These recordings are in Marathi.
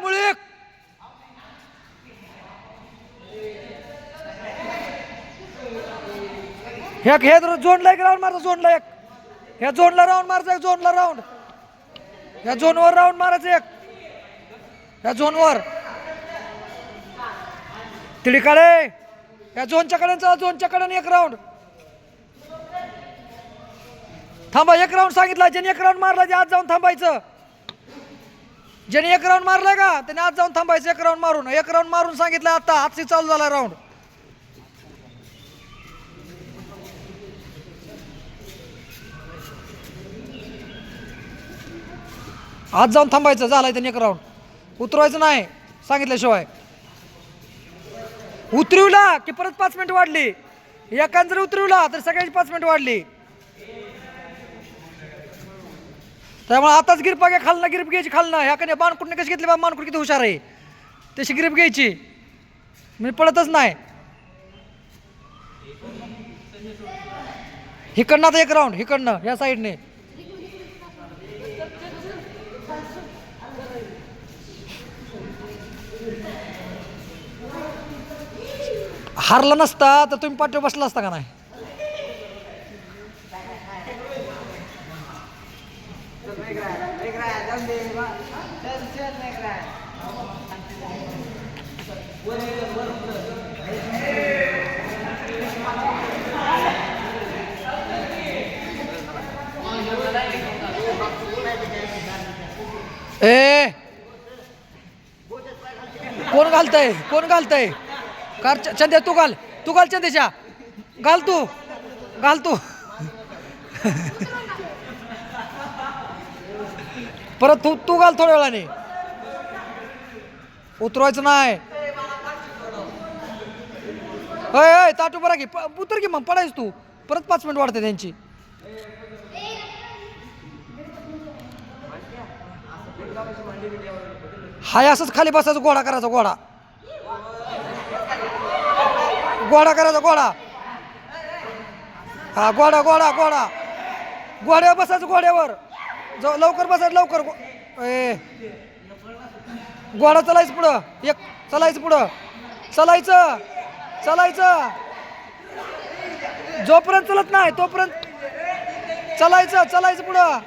मुळीक ह्या हे जोडला एक राऊंड मारायचा जोडला एक. ह्या झोनला राऊंड मारायचा एक झोनला राऊंड ह्या झोनवर राऊंड मारायचं एक. ह्या झोनवर तिडीकडे या झोनच्या कडे चला झोनच्या कडे एक राऊंड थांबा एक राऊंड सांगितला ज्याने एक राऊंड मारला जे आज जाऊन थांबायचं. ज्याने एक राऊंड मारलं का? त्याने आज जाऊन थांबायचं एक राऊंड मारून. एक राऊंड मारून सांगितलं आता आजची चालू झाला राऊंड आज जाऊन थांबायचं झालाय त्याने एक राऊंड उतरवायचं नाही सांगितल्याशिवाय. उतरवला की परत पाच मिनिट वाढली. एकान जर उतरवला तर सगळ्यांची पाच मिनिट वाढली. त्यामुळे आताच गिरपा घ्या खालनं गिरीप घ्यायची खालनं ह्या कधी मानकुटने कशी घेतली बा? मानकुट किती हुशार आहे. तशी गिरीप घ्यायची. मी पडतच नाही. हिकडनं आता एक राऊंड हिकडनं ह्या साईडने. हारला नसता तर तुम्ही पाठीवर बसला असता का नाही? ए! कोण घालतय? कोण घालतय? कार च- चंद्या तू घाल. तू घाल चंदेच्या घाल तू. घाल तू. परत तू तू घाल थोड्या वेळाने. उतरवायचं नाही. होय होय ताटू बरा की. प- उतर की मग पडायच तू. परत पाच मिनिट वाढते त्यांची. हाय असंच खाली बसायचं गोडा करायचा गोडा गोडा करायचा गोडा हा गोडा गोडा गोडा गोड्यावर बसायचं गोड्यावर जाऊ लवकर बसा लवकर गो- ए. गोडा चलायचं पुढं. एक चलायचं पुढं. चलायचं चलायचं. जोपर्यंत चलत नाही तोपर्यंत चलायचं चलायचं पुढं.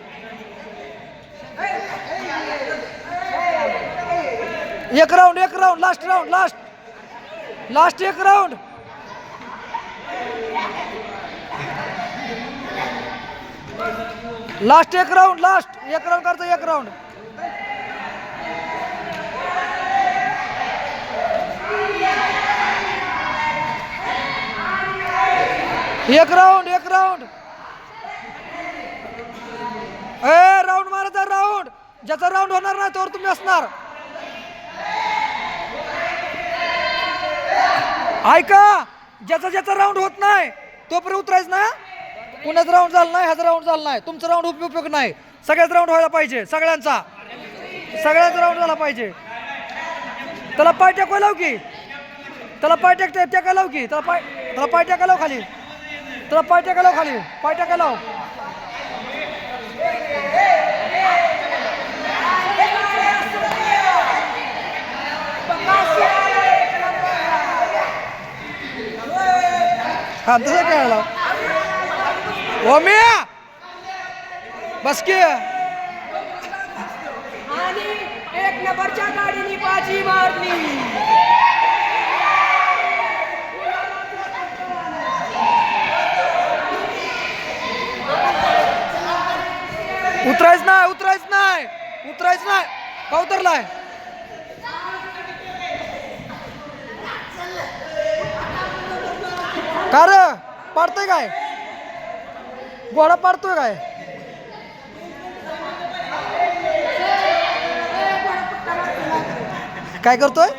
एक राऊंड एक round last round last last एक राऊंड लास्ट एक राऊंड लास्ट. एक राऊंड करतो एक राऊंड. एक राऊंड एक राऊंड. ए राऊंड मारायचा राऊंड. ज्याचा राऊंड होणार नाही तोवर तुम्ही असणार. ऐका ज्याचा ज्याचा राऊंड होत नाही तोपर्यंत उतरायचं ना? कुणाचा राऊंड झाला नाही ह्याचा राऊंड झाला नाही. तुमचा राऊंड उपयोग नाही. सगळ्याच राऊंड व्हायला पाहिजे सगळ्यांचा. सगळ्यांचा राऊंड झाला पाहिजे. त्याला पाय टेकवाय लाव की. त्याला पाय टेक टेका लाव की. त्याला पाय त्याला पाय टेका लाव खाली. त्याला पाय टेका लाव खाली. पाय टेका लाव. हा तसं काय लाव. ओमिया बस की आणि एक नंबरच्या गाडीने बाजी मारली. उतरायच नाही उतरायच नाही उतरायच नाही. का उतरलाय? का रे? पाडतोय काय? घोडा पाडतोय काय? काय करतोय?